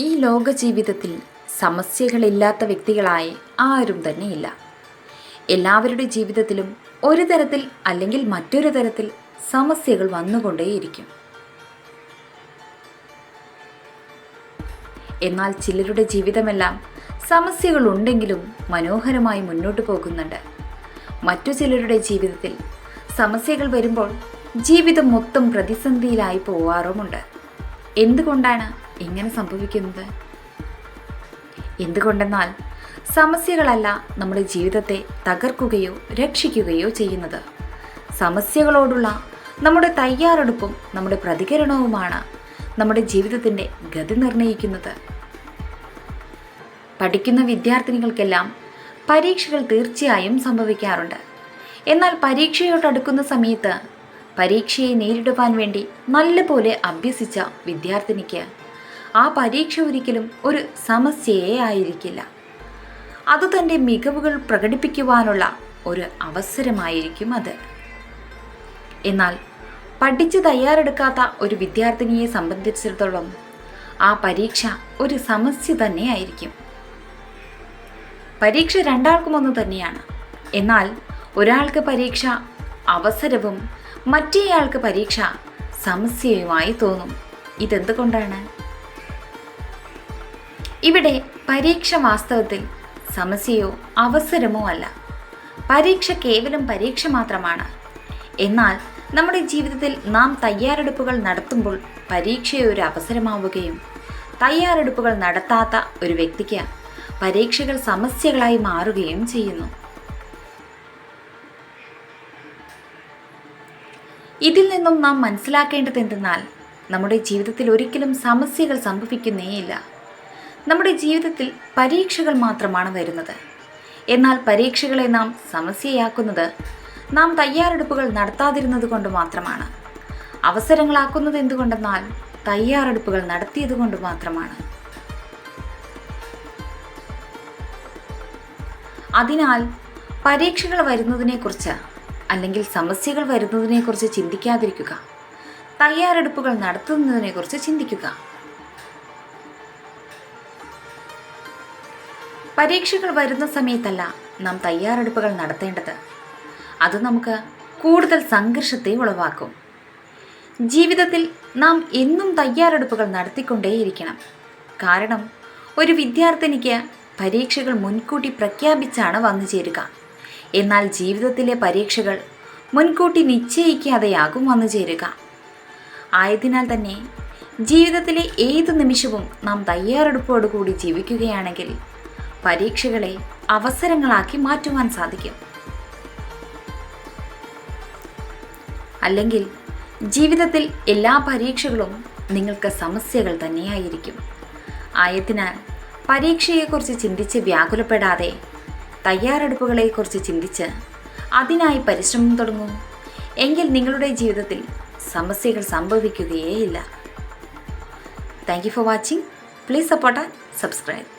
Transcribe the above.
ഈ ലോക ജീവിതത്തിൽ സമസ്യകളില്ലാത്ത വ്യക്തികളായി ആരും തന്നെയില്ല. എല്ലാവരുടെ ജീവിതത്തിലും ഒരു തരത്തിൽ അല്ലെങ്കിൽ മറ്റൊരു തരത്തിൽ സമസ്യകൾ വന്നുകൊണ്ടേയിരിക്കും. എന്നാൽ ചിലരുടെ ജീവിതമെല്ലാം സമസ്യകൾ ഉണ്ടെങ്കിലും മനോഹരമായി മുന്നോട്ട് പോകുന്നുണ്ട്. മറ്റു ചിലരുടെ ജീവിതത്തിൽ സമസ്യകൾ വരുമ്പോൾ ജീവിതം മൊത്തം പ്രതിസന്ധിയിലായി പോവാറുമുണ്ട്. എന്തുകൊണ്ടാണ് എങ്ങനെ സംഭവിക്കുന്നത്? എന്തുകൊണ്ടെന്നാൽ സമസ്യകളല്ല നമ്മുടെ ജീവിതത്തെ തകർക്കുകയോ രക്ഷിക്കുകയോ ചെയ്യുന്നത്. സമസ്യകളോടുള്ള നമ്മുടെ തയ്യാറെടുപ്പും നമ്മുടെ പ്രതികരണവുമാണ് നമ്മുടെ ജീവിതത്തിന്റെ ഗതി നിർണയിക്കുന്നത്. പഠിക്കുന്ന വിദ്യാർത്ഥിനികൾക്കെല്ലാം പരീക്ഷകൾ തീർച്ചയായും സംഭവിക്കാറുണ്ട്. എന്നാൽ പരീക്ഷയോടടുക്കുന്ന സമയത്ത് പരീക്ഷയെ നേരിടുവാൻ വേണ്ടി നല്ലപോലെ അഭ്യസിച്ച വിദ്യാർത്ഥിനിക്ക് ആ പരീക്ഷ ഒരിക്കലും ഒരു സമസ്യയെ ആയിരിക്കില്ല. അത് തന്റെ മികവുകൾ പ്രകടിപ്പിക്കുവാനുള്ള ഒരു അവസരമായിരിക്കും അത്. എന്നാൽ പഠിച്ച് തയ്യാറെടുക്കാത്ത ഒരു വിദ്യാർത്ഥിനിയെ സംബന്ധിച്ചിടത്തോളം ആ പരീക്ഷ ഒരു സമസ്യ തന്നെയായിരിക്കും പരീക്ഷ രണ്ടാൾക്കും ഒന്ന് തന്നെയാണ്. എന്നാൽ ഒരാൾക്ക് പരീക്ഷ അവസരവും മറ്റേയാൾക്ക് പരീക്ഷ സംശയവുമായി തോന്നും. ഇതെന്തുകൊണ്ടാണ്? ഇവിടെ പരീക്ഷ വാസ്തവത്തിൽ സമസ്യയോ അവസരമോ അല്ല. പരീക്ഷ കേവലം പരീക്ഷ മാത്രമാണ്. എന്നാൽ നമ്മുടെ ജീവിതത്തിൽ നാം തയ്യാറെടുപ്പുകൾ നടത്തുമ്പോൾ പരീക്ഷയെ ഒരു അവസരമാവുകയും തയ്യാറെടുപ്പുകൾ നടത്താത്ത ഒരു വ്യക്തിക്ക് പരീക്ഷകൾ സമസ്യകളായി മാറുകയും ചെയ്യുന്നു. ഇതിൽ നിന്നും നാം മനസ്സിലാക്കേണ്ടത് എന്തെന്നാൽ നമ്മുടെ ജീവിതത്തിൽ ഒരിക്കലും സമസ്യകൾ സംഭവിക്കുന്നേയില്ല. നമ്മുടെ ജീവിതത്തിൽ പരീക്ഷകൾ മാത്രമാണ് വരുന്നത്. എന്നാൽ പരീക്ഷകളെ നാം സമസ്യയാക്കുന്നത് നാം തയ്യാറെടുപ്പുകൾ നടത്താതിരുന്നത് കൊണ്ട് മാത്രമാണ്. അവസരങ്ങളാക്കുന്നത് എന്തുകൊണ്ടെന്നാൽ തയ്യാറെടുപ്പുകൾ നടത്തിയത് കൊണ്ട് മാത്രമാണ്. അതിനാൽ പരീക്ഷകൾ വരുന്നതിനെക്കുറിച്ച് അല്ലെങ്കിൽ സമസ്യകൾ വരുന്നതിനെക്കുറിച്ച് ചിന്തിക്കാതിരിക്കുക. തയ്യാറെടുപ്പുകൾ നടത്തുന്നതിനെക്കുറിച്ച് ചിന്തിക്കുക. പരീക്ഷകൾ വരുന്ന സമയത്തല്ല നാം തയ്യാറെടുപ്പുകൾ നടത്തേണ്ടത്. അത് നമുക്ക് കൂടുതൽ സംഘർഷത്തെ ഉളവാക്കും. ജീവിതത്തിൽ നാം എന്നും തയ്യാറെടുപ്പുകൾ നടത്തിക്കൊണ്ടേയിരിക്കണം. കാരണം ഒരു വിദ്യാർത്ഥിനിക്ക് പരീക്ഷകൾ മുൻകൂട്ടി പ്രഖ്യാപിച്ചാണ് വന്നു ചേരുക. എന്നാൽ ജീവിതത്തിലെ പരീക്ഷകൾ മുൻകൂട്ടി നിശ്ചയിക്കാതെയാകും വന്നു ചേരുക. ആയതിനാൽ തന്നെ ജീവിതത്തിലെ ഏതു നിമിഷവും നാം തയ്യാറെടുപ്പോടുകൂടി ജീവിക്കുകയാണെങ്കിൽ പരീക്ഷകളെ അവസരങ്ങളാക്കി മാറ്റുവാൻ സാധിക്കും. അല്ലെങ്കിൽ ജീവിതത്തിൽ എല്ലാ പരീക്ഷകളും നിങ്ങൾക്ക് സമസ്യകൾ തന്നെയായിരിക്കും. ആയതിനാൽ പരീക്ഷയെക്കുറിച്ച് ചിന്തിച്ച് വ്യാകുലപ്പെടാതെ തയ്യാറെടുപ്പുകളെക്കുറിച്ച് ചിന്തിച്ച് അതിനായി പരിശ്രമം തുടങ്ങൂ. എങ്കിൽ നിങ്ങളുടെ ജീവിതത്തിൽ സമസ്യകൾ സംഭവിക്കുകയേയില്ല. Thank you for watching please support subscribe